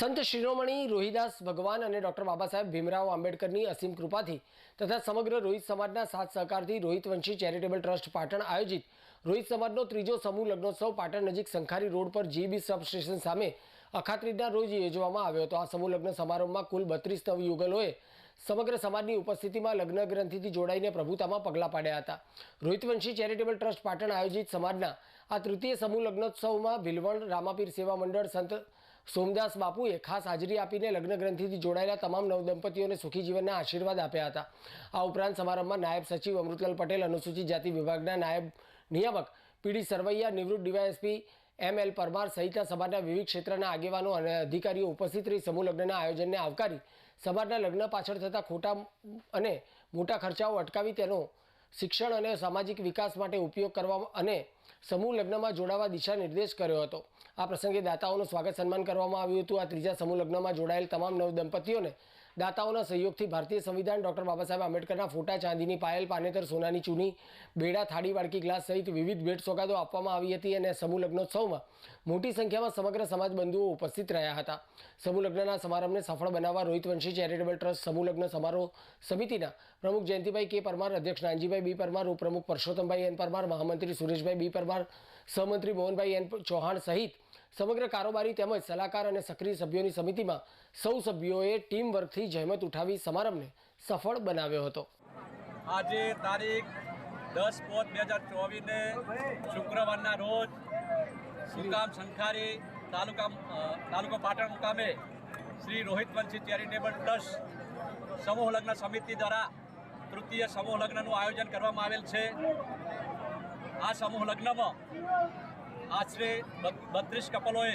સંત શિરોમણી રોહિદાસ ભગવાન અને ડૉક્ટર બાબા સાહેબ ભીમરાવ આંબેડકરની અસીમ કૃપાથી તથા સમગ્ર રોહિત સમાજના સાથ સહકારથી રોહિત વંશી ચેરિટેબલ ટ્રસ્ટ પાટણ આયોજિત રોહિત સમાજનો ત્રીજો સમૂહ લગ્નોત્સવ પાટણ નજીક સંખારી રોડ પર જીબી સબસ્ટેશન સામે અખાત્રીજના રોજ યોજવામાં આવ્યો હતો. આ સમૂહ લગ્ન સમારોહમાં કુલ બત્રીસ નવયુગલોએ સમગ્ર સમાજની ઉપસ્થિતિમાં લગ્ન ગ્રંથિથી જોડાઈને પ્રભુતામાં પગલાં પાડ્યા હતા. રોહિતવંશી ચેરિટેબલ ટ્રસ્ટ પાટણ આયોજિત સમાજના આ તૃતીય સમૂહ લગ્નોત્સવમાં ભીલવણ રામાપીર સેવા મંડળ, સંત સોમદાસ બાપુએ ખાસ હાજરી આપીને લગ્ન ગ્રંથિથી જોડાયેલા તમામ નવદંપતીઓને સુખી જીવનના આશીર્વાદ આપ્યા હતા. આ ઉપરાંત સમારંભમાં નાયબ સચિવ અમૃતલાલ પટેલ, અનુસૂચિત જાતિ વિભાગના નાયબ નિયામક પીડી સરવૈયા, નિવૃત્ત ડીવાયએસપી એમ એલ પરમાર સહિતના સમાજના વિવિધ ક્ષેત્રના આગેવાનો અને અધિકારીઓ ઉપસ્થિત રહી સમૂહ લગ્નના આયોજનને આવકારી સમાજના લગ્ન પાછળ થતા ખોટા અને મોટા ખર્ચાઓ અટકાવી તેનો શિક્ષણ અને સામાજિક વિકાસ માટે ઉપયોગ કરવા અને સમૂહ લગ્નમાં જોડાવા દિશા નિર્દેશ કર્યો હતો. આ પ્રસંગે દાતાઓનું સ્વાગત સન્માન કરવામાં આવ્યું હતું. આ ત્રીજા સમૂહ લગ્નમાં જોડાયેલ તમામ નવ દંપતીઓને દાતાઓના સહયોગથી ભારતીય સંવિધાન ડૉક્ટર બાબા સાહેબ આંબેડકરના ફોટા ચાંદીની પાયલ, પાનેતર, સોનાની ચૂની, બેડા, થાળી, વાડકી, ગ્લાસ સહિત વિવિધ ભેટ સોગાદો આપવામાં આવી હતી અને સમૂહ લગ્નોત્સવમાં મોટી સંખ્યામાં સમગ્ર સમાજ બંધુઓ ઉપસ્થિત રહ્યા હતા. સમૂહ લગ્નના સમારંભને સફળ બનાવવા રોહિત વંશી ચેરિટેબલ ટ્રસ્ટ સમૂહ લગ્ન સમારોહ સમિતિના પ્રમુખ જયંતિભાઈ કે પરમાર, અધ્યક્ષ નાનજીભાઈ બી પરમાર, ઉપપ્રમુખ પરસોત્તમભાઈ એન પરમાર, મહામંત્રી સુરેશભાઈ બી પરમાર, સહમંત્રી મોહનભાઈ એન ચૌહાણ સહિત સમગ્ર કારોબારી તેમજ સલાહકાર અને સક્રિય સભ્યોની સમિતિમાં સૌ સભ્યોએ ટીમ વર્કથી જહેમત ઉઠાવી સમારંભને સફળ બનાવ્યો હતો. આજે તારીખ દસ પાંચ બે હજાર ચોવીસને શુક્રવારના રોજ સુકામ શંખારી તાલુકા તાલુકો પાટણ મુકામે શ્રી રોહિત વંશી ચેરિટેબલ ટ્રસ્ટ સમૂહ લગ્ન સમિતિ દ્વારા તૃતીય સમૂહ લગ્નનું આયોજન કરવામાં આવેલ છે. આ સમૂહ લગ્નમાં આશરે બત્રીસ કપલોએ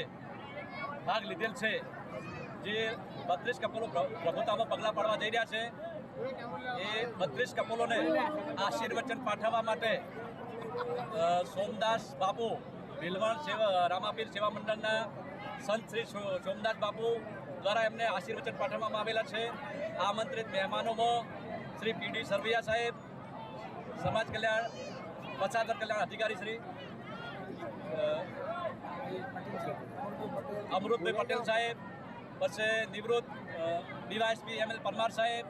ભાગ લીધેલ છે. જે બત્રીસ કપલો પ્ર- પ્રભુતામાં પગલાં પાડવા જઈ રહ્યા છે. એ બત્રીસ કપલોને આશીર્વચન પાઠવવા માટે સોમદાસ બાપુ ભીલવણ રામાપીર સેવા મંડળના સંત શ્રી સોમદાસ બાપુ દ્વારા એમને આશીર્વચન પાઠવવામાં આવેલા છે. આમંત્રિત મહેમાનોમાં શ્રી પીડી સરવૈયા સાહેબ, સમાજ કલ્યાણ પછાતર કલ્યાણ અધિકારી શ્રી અમૃતભાઈ પટેલ સાહેબ પછી નિવૃત્ત ડીવાયસપી એમ એલ પરમાર સાહેબ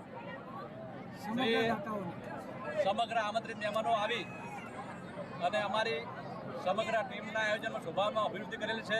સમગ્ર આમંત્રિત મહેમાનો આવી અને અમારી સમગ્ર ટીમના આયોજનમાં શોભામાં અભિવૃદ્ધિ કરેલી છે.